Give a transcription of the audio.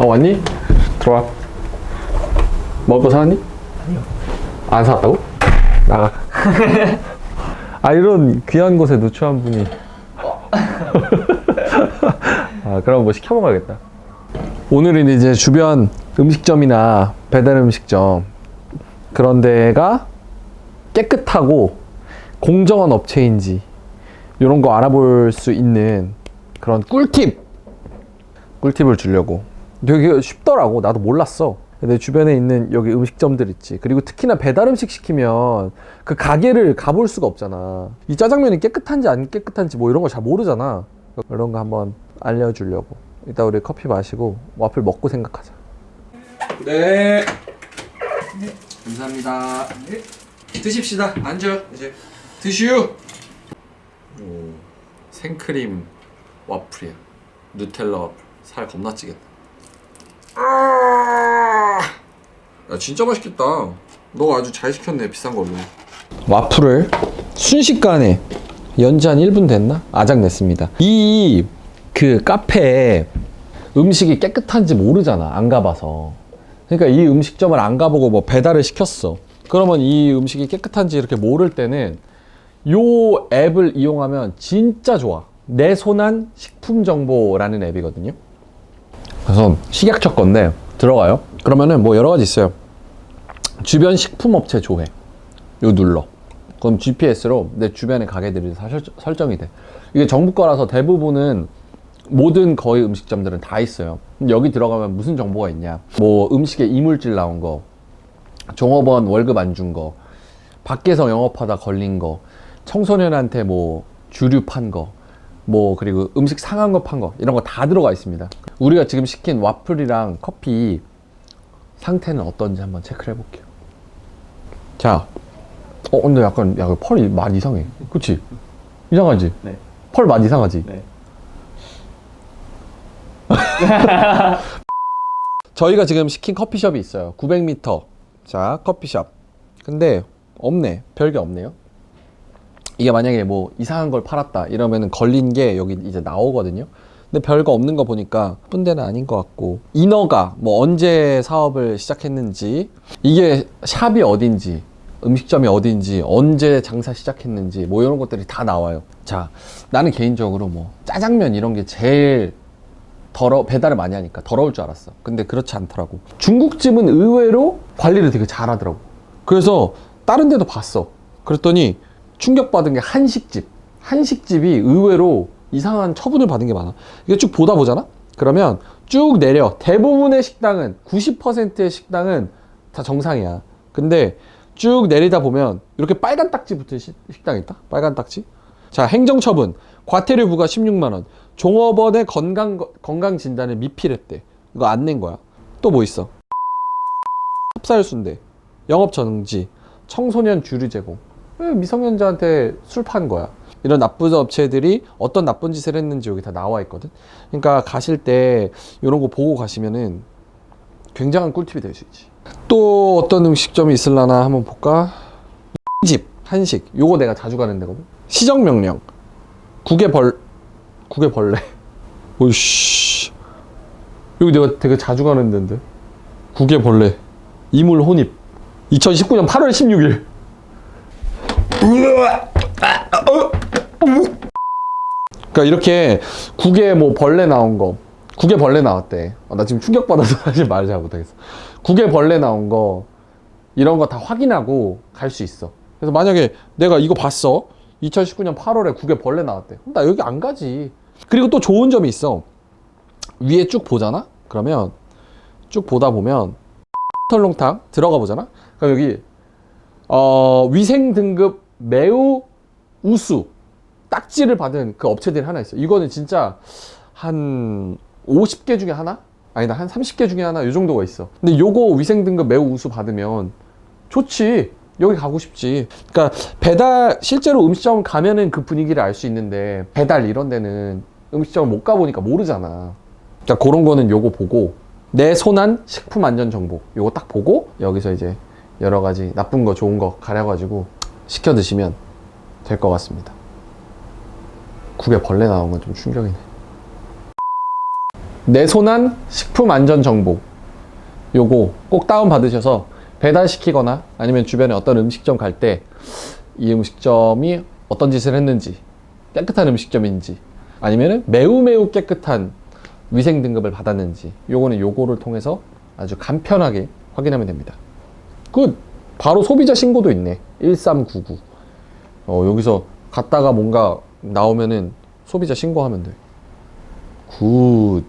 어 왔니? 들어와 먹을 거 사왔니? 아니요. 안 사왔다고? 나가 아 이런 귀한 곳에 누추한 분이 아 그럼 뭐 시켜 먹어야겠다 오늘은 이제 주변 음식점이나 배달 음식점 그런 데가 깨끗하고 공정한 업체인지 이런 거 알아볼 수 있는 그런 꿀팁 꿀팁을 주려고 되게 쉽더라고. 나도 몰랐어. 내 주변에 있는 여기 음식점들 있지. 그리고 특히나 배달 음식 시키면 그 가게를 가볼 수가 없잖아. 이 짜장면이 깨끗한지 안 깨끗한지 뭐 이런 거잘 모르잖아. 이런 거 한번 알려주려고. 이따 우리 커피 마시고 와플 먹고 생각하자. 네, 감사합니다. 드십시다. 앉아 이제 드시오 오, 생크림 와플이야. 누텔라 와플. 살 겁나 찌겠다 아! 야 진짜 맛있겠다. 너 아주 잘 시켰네 비싼 걸로. 와플을 순식간에 연지 한 1분 됐나? 아작냈습니다. 이 그 카페에 음식이 깨끗한지 모르잖아 안 가봐서. 그러니까 이 음식점을 안 가보고 뭐 배달을 시켰어. 그러면 이 음식이 깨끗한지 이렇게 모를 때는 요 앱을 이용하면 진짜 좋아. 내 손안 식품 정보라는 앱이거든요 그래서 식약처 건데 들어가요. 그러면은 뭐 여러 가지 있어요. 주변 식품업체 조회. 요 눌러. 그럼 GPS로 내 주변의 가게들이 다 설- 설정이 돼. 이게 정부 거라서 대부분은 모든 거의 음식점들은 다 있어요. 여기 들어가면 무슨 정보가 있냐. 뭐 음식에 이물질 나온 거. 종업원 월급 안 준 거. 밖에서 영업하다 걸린 거. 청소년한테 뭐 주류 판 거 뭐 그리고 음식 상한 거 판 거 이런 거 다 들어가 있습니다 우리가 지금 시킨 와플이랑 커피 상태는 어떤지 한번 체크를 해볼게요 자 어, 근데 약간, 야, 펄이 많이 이상해. 그치? 이상하지? 네. 펄 많이 이상하지? 네. 저희가 지금 시킨 커피숍이 있어요. 900m. 자, 커피숍. 근데 없네. 별게 없네요. 이게 만약에 뭐 이상한 걸 팔았다 이러면은 걸린 게 여기 이제 나오거든요. 근데 별거 없는 거 보니까 뿐 데는 아닌 것 같고 인허가 뭐 언제 사업을 시작했는지 이게 샵이 어딘지 음식점이 어딘지 언제 장사 시작했는지 뭐 이런 것들이 다 나와요. 자 나는 개인적으로 뭐 짜장면 이런 게 제일 더러 배달을 많이 하니까 더러울 줄 알았어. 근데 그렇지 않더라고. 중국집은 의외로 관리를 되게 잘하더라고. 그래서 다른 데도 봤어. 그랬더니 충격받은 게 한식집. 한식집이 의외로 이상한 처분을 받은 게 많아. 이게 쭉 보다 보잖아? 그러면 쭉 내려. 대부분의 식당은, 90%의 식당은 다 정상이야. 근데 쭉 내리다 보면 이렇게 빨간 딱지 붙은 시- 식당 있다? 빨간 딱지? 자, 행정처분. 과태료 부과 16만원. 종업원의 건강, 건강 진단을 미필했대. 이거 안 낸 거야. 또 뭐 있어? 찹쌀순대. 영업 정지. 청소년 주류 제공. 왜 미성년자한테 술 판 거야. 이런 나쁜 업체들이 어떤 나쁜 짓을 했는지 여기 다 나와 있거든. 그러니까 가실 때 이런 거 보고 가시면은 굉장한 꿀팁이 될 수 있지. 또 어떤 음식점이 있을라나 한번 볼까? 집 한식. 요거 내가 자주 가는 데거든. 시정 명령. 국의 벌 국의 벌레. 오이씨. 여기 내가 되게 자주 가는 데인데. 국의 벌레. 이물 혼입. 2019년 8월 16일. 그러니까 이렇게 국에 뭐 벌레 나온 거, 국에 벌레 나왔대. 어, 나 지금 충격받아서 사실 말잘 못하겠어. 국에 벌레 나온 거 이런 거 다 확인하고 갈 수 있어. 그래서 만약에 내가 이거 봤어. 2019년 8월에 국에 벌레 나왔대. 그럼 나 여기 안 가지. 그리고 또 좋은 점이 있어. 위에 쭉 보잖아? 그러면 쭉 보다 보면 털롱탕 들어가 보잖아? 그럼 여기 어, 위생 등급 매우 우수 딱지를 받은 그 업체들이 하나 있어. 이거는 진짜 한 50개 중에 하나? 아니다, 한 30개 중에 하나, 이 정도가 있어. 근데 요거 위생 등급 매우 우수 받으면 좋지. 여기 가고 싶지. 그러니까 배달, 실제로 음식점 가면은 그 분위기를 알 수 있는데 배달 이런 데는 음식점을 못 가보니까 모르잖아. 그러니까 그런 거는 요거 보고 내 손안 식품 안전 정보 요거 딱 보고 여기서 이제 여러 가지 나쁜 거 좋은 거 가려가지고 시켜 드시면 될 것 같습니다. 국에 벌레 나온 건 좀 충격이네. 내 손안 식품 안전 정보 요거 꼭 다운 받으셔서 배달 시키거나 아니면 주변에 어떤 음식점 갈 때 이 음식점이 어떤 짓을 했는지 깨끗한 음식점인지 아니면 매우 매우 깨끗한 위생 등급을 받았는지 요거는 요거를 통해서 아주 간편하게 확인하면 됩니다. 그 바로 소비자 신고도 있네. 1399. 어, 여기서 갔다가 뭔가 나오면은 소비자 신고하면 돼. 굿.